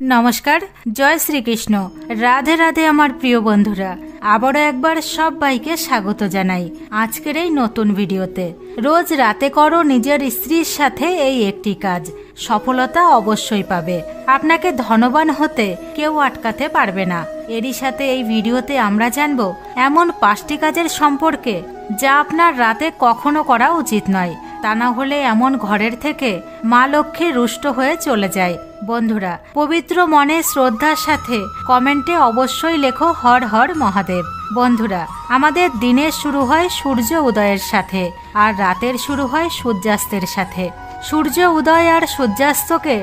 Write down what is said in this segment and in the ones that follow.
নমস্কার, জয় শ্রীকৃষ্ণ। রাধে রাধে আমার প্রিয় বন্ধুরা, আবারও একবার সবাইকে স্বাগত জানাই আজকের এই নতুন ভিডিওতে। রোজ রাতে করো নিজের স্ত্রীর সাথে এই একটি কাজ, সফলতা অবশ্যই পাবে। আপনাকে ধনবান হতে কেউ আটকাতে পারবে না। এরই সাথে এই ভিডিওতে আমরা জানব, এমন পাঁচটি কাজের সম্পর্কে যা আপনার রাতে কখনো করা উচিত নয়। তা না হলে এমন ঘরের থেকে মা লক্ষ্মী রুষ্ট হয়ে চলে যায়। বন্ধুরা, পবিত্র মনে শ্রদ্ধার সাথে কমেন্টে অবশ্যই লেখো হর হর মহাদেব। বন্ধুরা, আমাদের দিনের শুরু হয় সূর্য উদয়ের সাথে আর রাতের শুরু হয় সূর্যাস্তের সাথে। সূর্য উদয় আর সূর্যাস্তকে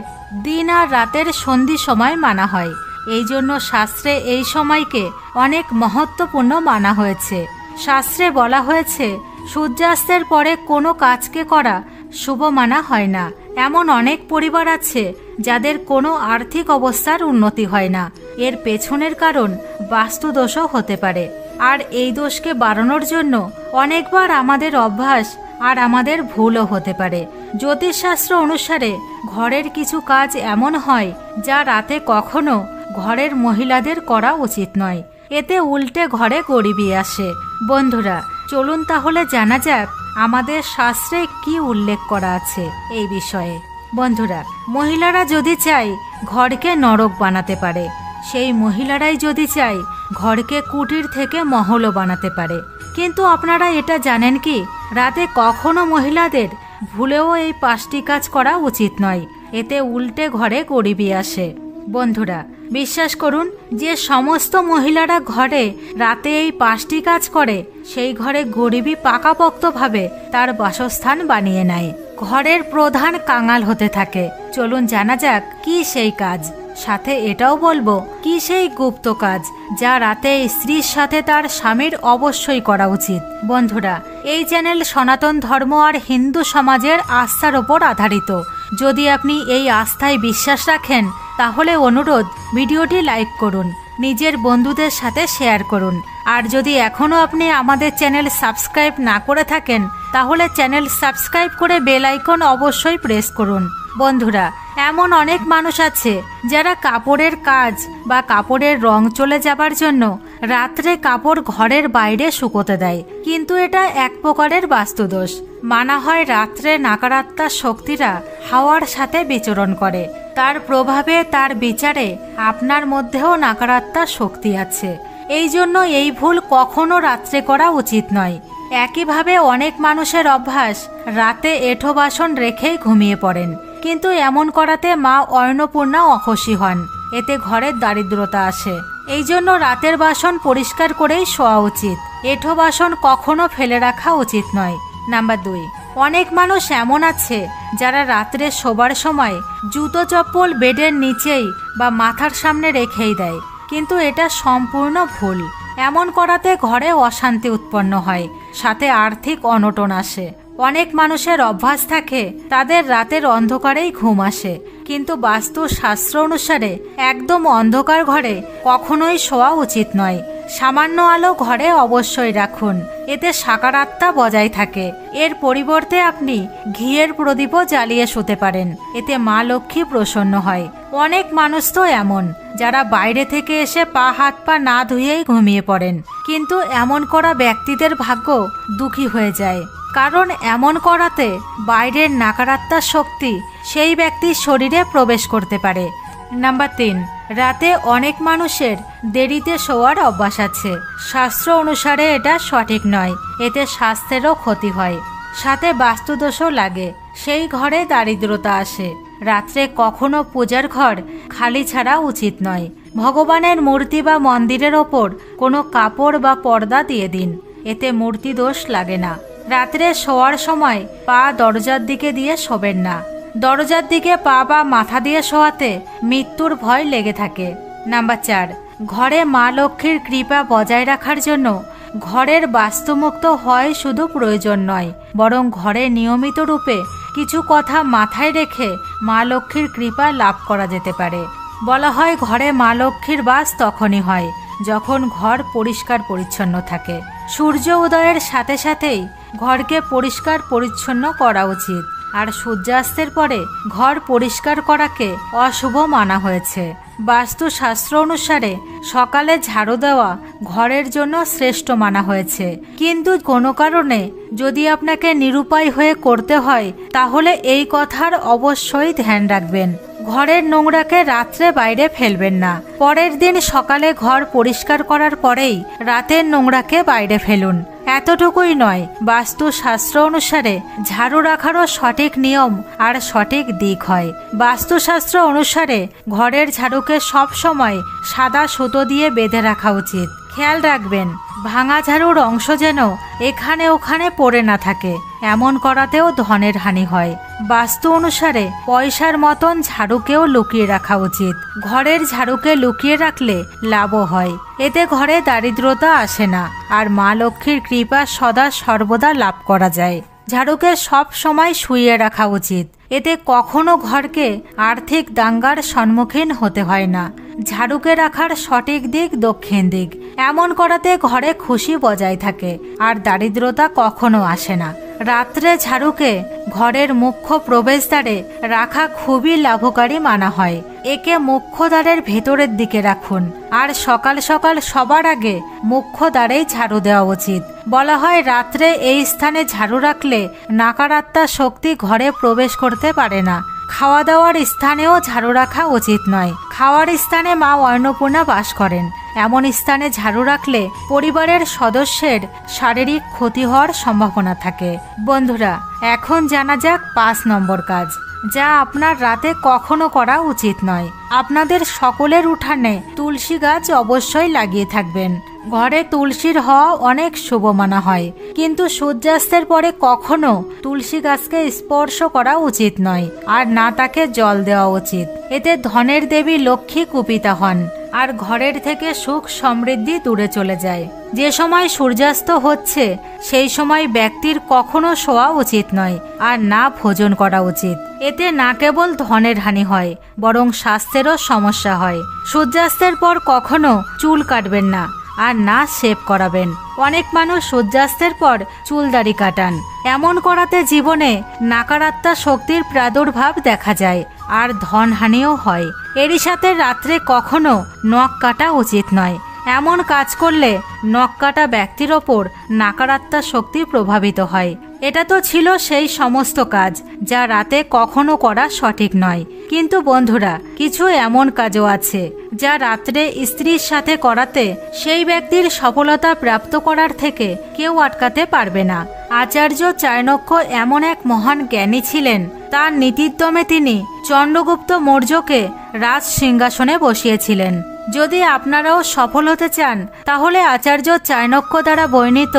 দিন আর রাতের সন্ধি সময় মানা হয়। এই জন্য শাস্ত্রে এই সময়কে অনেক মহত্বপূর্ণ মানা হয়েছে। শাস্ত্রে বলা হয়েছে সূর্যাস্তের পরে কোনো কাজকে করা শুভ মানা হয় না। এমন অনেক পরিবার আছে যাদের কোনো আর্থিক অবস্থার উন্নতি হয় না। এর পেছনের কারণ বাস্তুদোষও হতে পারে। আর এই দোষকে বাড়ানোর জন্য অনেকবার আমাদের অভ্যাস আর আমাদের ভুলও হতে পারে। জ্যোতিষশাস্ত্র অনুসারে ঘরের কিছু কাজ এমন হয় যা রাতে কখনো ঘরের মহিলাদের করা উচিত নয়। এতে উল্টে ঘরে গরিবি আসে। বন্ধুরা চলুন তাহলে জানা যাক আমাদের শাস্ত্রে কি উল্লেখ করা আছে এই বিষয়ে। বন্ধুরা, মহিলারা যদি চায় ঘরকে নরক বানাতে পারে, সেই মহিলারাই যদি চায় ঘরকে কুটির থেকে মহলও বানাতে পারে। কিন্তু আপনারা এটা জানেন কি, রাতে কখনো মহিলাদের ভুলেও এই পাঁচটি কাজ করা উচিত নয়, এতে উল্টে ঘরে গরিবি আসে। বন্ধুরা বিশ্বাস করুন, যে সমস্ত মহিলারা ঘরে রাতে এই পাঁচটি কাজ করে, সেই ঘরে গরিবী পাকাপোক্তভাবে তার বাসস্থান বানিয়ে নেয়। ঘরের প্রধান কাঙাল হতে থাকে। চলুন জানা যাক কি সেই কাজ। সাথে এটাও বলব, কি সেই গুপ্ত কাজ, যা রাতে স্ত্রীর সাথে তার স্বামীর অবশ্যই করা উচিত। বন্ধুরা, এই চ্যানেল সনাতন ধর্ম আর হিন্দু সমাজের আস্থার ওপর আধারিত। যদি আপনি এই আস্থায় বিশ্বাস রাখেন তাহলে অনুরোধ, ভিডিওটি লাইক করুন, নিজের বন্ধুদের সাথে শেয়ার করুন। আর যদি এখনও আপনি আমাদের চ্যানেল সাবস্ক্রাইব না করে থাকেন, তাহলে চ্যানেল সাবস্ক্রাইব করে বেল আইকন অবশ্যই প্রেস করুন। বন্ধুরা, এমন অনেক মানুষ আছে, যারা কাপড়ের কাজ বা কাপড়ের রং চলে যাবার জন্য রাত্রে কাপড় ঘরের বাইরে শুকোতে দেয়। কিন্তু এটা এক প্রকারের বাস্তুদোষ। মানা হয় রাত্রে নাকারাত্মার শক্তিরা হাওয়ার সাথে বিচরণ করে। তার প্রভাবে, তার বিচারে আপনার মধ্যেও নাকারাত্মার শক্তি আছে। এই জন্য এই ভুল কখনো রাত্রে করা উচিত নয়। একইভাবে অনেক মানুষের অভ্যাস, রাতে এঁঠো বাসন রেখেই ঘুমিয়ে পড়েন। কিন্তু এমন করাতে মা অর্ণপূর্ণা অখুশি হন। এতে ঘরের দারিদ্রতা আসে। এই জন্য রাতের বাসন পরিষ্কার করেই শোয়া উচিত। এঁঠো বাসন কখনো ফেলে রাখা উচিত নয়। নাম্বার দুই। অনেক মানুষ এমন আছে যারা রাত্রে শোবার সময় জুতো চপ্পল বেডের নিচেই বা মাথার সামনে রেখেই দেয়। কিন্তু এটা সম্পূর্ণ ভুল। এমন করাতে ঘরে অশান্তি উৎপন্ন হয়, সাথে আর্থিক অনটন আসে। অনেক মানুষের অভ্যাস থাকে, তাদের রাতের অন্ধকারেই ঘুম আসে। কিন্তু বাস্তু শাস্ত্র অনুসারে একদম অন্ধকার ঘরে কখনোই শোয়া উচিত নয়। সামান্য আলো ঘরে অবশ্যই রাখুন। এতে সাকারাত্মা বজায় থাকে। এর পরিবর্তে আপনি ঘিয়ের প্রদীপও জ্বালিয়ে শুতে পারেন। এতে মা লক্ষ্মী প্রসন্ন হয়। অনেক মানুষ তো এমন, যারা বাইরে থেকে এসে পা, হাত, পা না ধুয়েই ঘুমিয়ে পড়েন। কিন্তু এমন করা ব্যক্তিদের ভাগ্য দুঃখী হয়ে যায়। কারণ এমন করাতে বাইরের নাকারাত্মার শক্তি সেই ব্যক্তির শরীরে প্রবেশ করতে পারে। নাম্বার তিন রাতে অনেক মানুষের দেরিতে শোয়ার অভ্যাস আছে। শাস্ত্র অনুসারে এটা সঠিক নয়। এতে স্বাস্থ্যেরও ক্ষতি হয়। সাথে বাস্তুদোষও লাগে। সেই ঘরে দারিদ্রতা আসে। রাত্রে কখনো পূজার ঘর খালি ছাড়া উচিত নয়। ভগবানের মূর্তি বা মন্দিরের ওপর কোনো কাপড় বা পর্দা দিয়ে দিন। এতে মূর্তি দোষ লাগে না। রাত্রে শোয়ার সময় পা দরজার দিকে দিয়ে শোবেন না। দরজার দিকে পা বা মাথা দিয়ে শোয়াতে মৃত্যুর ভয় লেগে থাকে। নাম্বার চার, ঘরে মা লক্ষ্মীর কৃপা বজায় রাখার জন্য ঘরের বাস্তুমুক্ত হয় শুধু প্রয়োজন নয়, বরং ঘরে নিয়মিত রূপে কিছু কথা মাথায় রেখে মা লক্ষ্মীর কৃপা লাভ করা যেতে পারে। বলা হয়, ঘরে মা লক্ষ্মীর বাস তখনই হয় যখন ঘর পরিষ্কার পরিচ্ছন্ন থাকে। সূর্য উদয়ের সাথে সাথেই ঘরকে পরিষ্কার পরিচ্ছন্ন করা উচিত। আর সূর্যাস্তের পরে ঘর পরিষ্কার করাকে অশুভ মানা হয়েছে। বাস্তুশাস্ত্র অনুসারে সকালে ঝাড়ু দেওয়া ঘরের জন্য শ্রেষ্ঠ মানা হয়েছে। কিন্তু কোনো কারণে যদি আপনাকে নিরুপায় হয়ে করতে হয়, তাহলে এই কথার অবশ্যই ধ্যান রাখবেন। ঘরের নোংরাকে রাত্রে বাইরে ফেলবেন না। পরের দিন সকালে ঘর পরিষ্কার করার পরেই রাতের নোংরাকে বাইরে ফেলুন। এতটুকুই নয়, বাস্তুশাস্ত্র অনুসারে ঝাড়ু রাখারও সঠিক নিয়ম আর সঠিক দিক হয়। বাস্তুশাস্ত্র অনুসারে ঘরের ঝাড়ুকে সব সময় সাদা সুতো দিয়ে বেঁধে রাখা উচিত। খেয়াল রাখবেন, ভাঙা ঝাড়ুর অংশ যেন এখানে ওখানে পড়ে না থাকে। এমন করাতেও ধনের হানি হয়। বাস্তু অনুসারে পয়সার মতন ঝাড়ুকেও লুকিয়ে রাখা উচিত। ঘরের ঝাড়ুকে লুকিয়ে রাখলে লাভও হয়। এতে ঘরে দারিদ্রতা আসে না, আর মা লক্ষ্মীর কৃপা সদা সর্বদা লাভ করা যায়। ঝাড়ুকে সব সময় শুইয়ে রাখা উচিত। এতে কখনো ঘরকে আর্থিক দাঙ্গার সম্মুখীন হতে হয় না। ঝাড়ুকে রাখার সঠিক দিক দক্ষিণ দিক। এমন করাতে ঘরে খুশি বজায় থাকে, আর দারিদ্রতা কখনো আসে না। রাত্রে ঝাড়ুকে ঘরের মুখ্য প্রবেশদ্বারে রাখা খুবই লাভকারী মানা হয়। একে মুখ্যদ্বারের ভেতরের দিকে রাখুন। আর সকাল সকাল সবার আগে মুখ্য দ্বারেই ঝাড়ু দেওয়া উচিত। বলা হয় রাত্রে এই স্থানে ঝাড়ু রাখলে নাকারাত্মা শক্তি ঘরে প্রবেশ করতে পারে না। খাওয়া দাওয়ার স্থানেও ঝাড়ু রাখা উচিত নয়। খাওয়ার স্থানে মা অন্নপূর্ণা বাস করেন। এমন স্থানে ঝাড়ু রাখলে পরিবারের সদস্যের শারীরিক ক্ষতি হওয়ার সম্ভাবনা থাকে। বন্ধুরা, এখন জানা যাক পাঁচ নম্বর কাজ। যা আপনার রাতে কখনো করা উচিত নয়। আপনাদের সকলের উঠানে তুলসী গাছ অবশ্যই লাগিয়ে থাকবেন। ঘরে তুলসীর হওয়া অনেক শুভ মানা হয়। কিন্তু সূর্যাস্তের পরে কখনো তুলসী গাছকে স্পর্শ করা উচিত নয়। আর না তাকে জল দেওয়া উচিত। এতে ধনের দেবী লক্ষ্মী কুপিতা হন। আর ঘরের থেকে সুখ সমৃদ্ধি দূরে চলে যায়। যে সময় সূর্যাস্ত হচ্ছে, সেই সময় ব্যক্তির কখনো শোয়া উচিত নয় আর না ভোজন করা উচিত। এতে না কেবল ধনের হানি হয়, বরং স্বাস্থ্যেরও সমস্যা হয়। সূর্যাস্তের পর কখনো চুল কাটবেন না। আর না শেভ করাবেন। অনেক মানুষ সূর্যাস্তের পর চুল দাড়ি কাটান। এমন করাতে জীবনে নাকারাত্মা শক্তির প্রাদুর্ভাব দেখা যায়, আর ধনহানিও হয়। এরই সাথে রাত্রে কখনো নখ কাটা উচিত নয়। এমন কাজ করলে নখ কাটা ব্যক্তির ওপর নাকারাত্মা শক্তি প্রভাবিত হয়। এটা তো ছিল সেই সমস্ত কাজ, যা রাতে কখনো করা সঠিক নয়। কিন্তু বন্ধুরা, কিছু এমন কাজও আছে, যা রাত্রে স্ত্রীর সাথে করাতে সেই ব্যক্তির সফলতা প্রাপ্ত করার থেকে কেউ আটকাতে পারবে না। আচার্য চাণক্য এমন এক মহান জ্ঞানী ছিলেন, তার নীতিদ্যমে তিনি চন্দ্রগুপ্ত মৌর্যকে রাজ সিংহাসনে বসিয়েছিলেন। যদি আপনারাও সফল হতে চান, তাহলে আচার্য চাণক্য দ্বারা বর্ণিত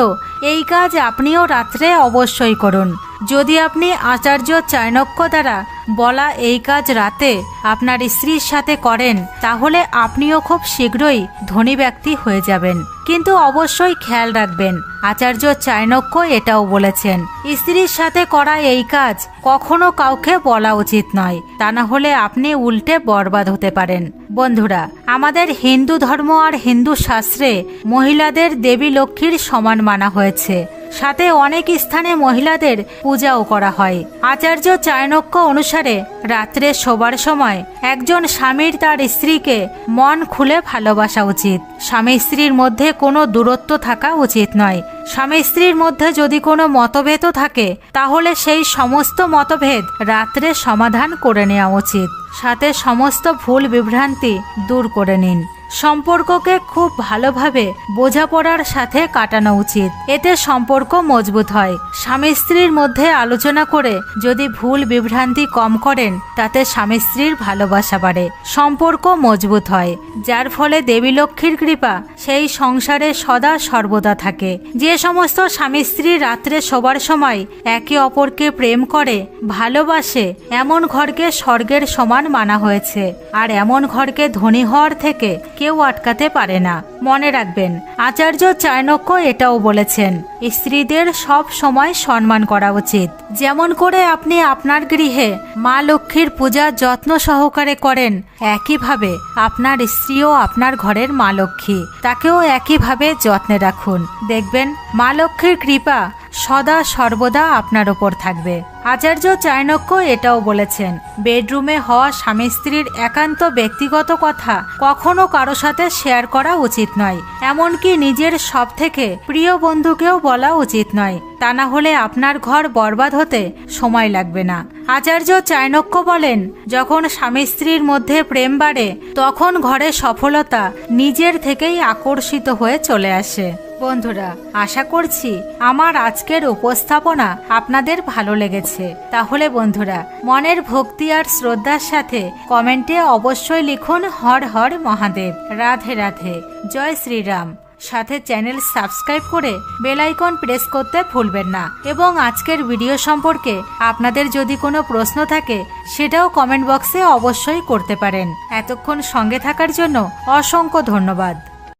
এই কাজ আপনিও রাত্রে অবশ্যই করুন। যদি আপনি আচার্য চাণক্য দ্বারা বলা এই কাজ রাতে আপনার স্ত্রীর সাথে করেন, তাহলে আপনিও খুব শীঘ্রই ধনী ব্যক্তি হয়ে যাবেন। কিন্তু অবশ্যই খেয়াল রাখবেন, আচার্য চাণক্য এটাও বলেছেন, স্ত্রীর সাথে করা এই কাজ কখনো কাউকে বলা উচিত নয়, তা না হলে আপনি উল্টে বরবাদ হতে পারেন। বন্ধুরা, আমাদের হিন্দু ধর্ম আর হিন্দু শাস্ত্রে মহিলাদের দেবী লক্ষ্মীর সমান মানা হয়েছে। সাথে অনেক স্থানে মহিলাদের পূজাও করা হয়। আচার্য চাণক্য অনুসারে রাত্রে শোবার সময় একজন স্বামীর তার স্ত্রীকে মন খুলে ভালোবাসা উচিত। স্বামী স্ত্রীর মধ্যে কোনো দূরত্ব থাকা উচিত নয়। স্বামী স্ত্রীর মধ্যে যদি কোনো মতভেদও থাকে, তাহলে সেই সমস্ত মতভেদ রাত্রে সমাধান করে নেওয়া উচিত। সাথে সমস্ত ভুল বিভ্রান্তি দূর করে নিন। সম্পর্ককে খুব ভালোভাবে বোঝাপড়ার সাথে কাটানো উচিত। এতে সম্পর্ক মজবুত হয়। স্বামী স্ত্রীর মধ্যে আলোচনা করে যদি ভুল বিভ্রান্তি কম করেন, তাতে স্বামী স্ত্রীর ভালোবাসা বাড়ে। সম্পর্ক মজবুত হয়। যার ফলে দেবী লক্ষ্মীর কৃপা, সেই সংসারে সদা সর্বদা থাকে। যে সমস্ত স্বামী স্ত্রী রাত্রে শোবার সময় একে অপরকে প্রেম করে, ভালোবাসে, এমন ঘরকে স্বর্গের সমান মানা হয়েছে। আর এমন ঘরকে ধনী হওয়ার থেকে কেউ আটকাতে পারে না। মনে রাখবেন, আচার্য চাণক্য এটাও বলেছেন, স্ত্রীদের সব সময় সম্মান করা উচিত। যেমন করে আপনি আপনার গৃহে মা লক্ষ্মীর পূজা যত্ন সহকারে করেন, একইভাবে আপনার স্ত্রীও আপনার ঘরের মা লক্ষ্মী, তাকেও একইভাবে যত্নে রাখুন। দেখবেন, মা লক্ষ্মীর কৃপা সদা সর্বদা আপনার ওপর থাকবে। আচার্য চাণক্য এটাও বলেছেন, বেডরুমে হওয়া স্বামী স্ত্রীর একান্ত ব্যক্তিগত কথা কখনো কারও সাথে শেয়ার করা উচিত নয়, এমনকি নিজের সব থেকে প্রিয় বন্ধুকেও বলা উচিত নয়। তা না হলে আপনার ঘর বরবাদ হতে সময় লাগবে না। আচার্য চাণক্য বলেন, যখন স্বামী স্ত্রীর মধ্যে প্রেম বাড়ে, তখন ঘরে সফলতা নিজের থেকেই আকর্ষিত হয়ে চলে আসে। বন্ধুরা, আশা করছি আমার আজকের উপস্থাপনা আপনাদের ভালো লেগেছে। তাহলে বন্ধুরা, মনের ভক্তি আর শ্রদ্ধার সাথে কমেন্টে অবশ্যই লিখুন হর হর মহাদেব। রাধে রাধে। জয় শ্রীরাম। সাথে চ্যানেল সাবস্ক্রাইব করে বেল আইকন প্রেস করতে ভুলবেন না। এবং আজকের ভিডিও সম্পর্কে আপনাদের যদি কোনো প্রশ্ন থাকে, সেটাও কমেন্ট বক্সে অবশ্যই করতে পারেন। এতক্ষণ সঙ্গে থাকার জন্য অসংখ্য ধন্যবাদ।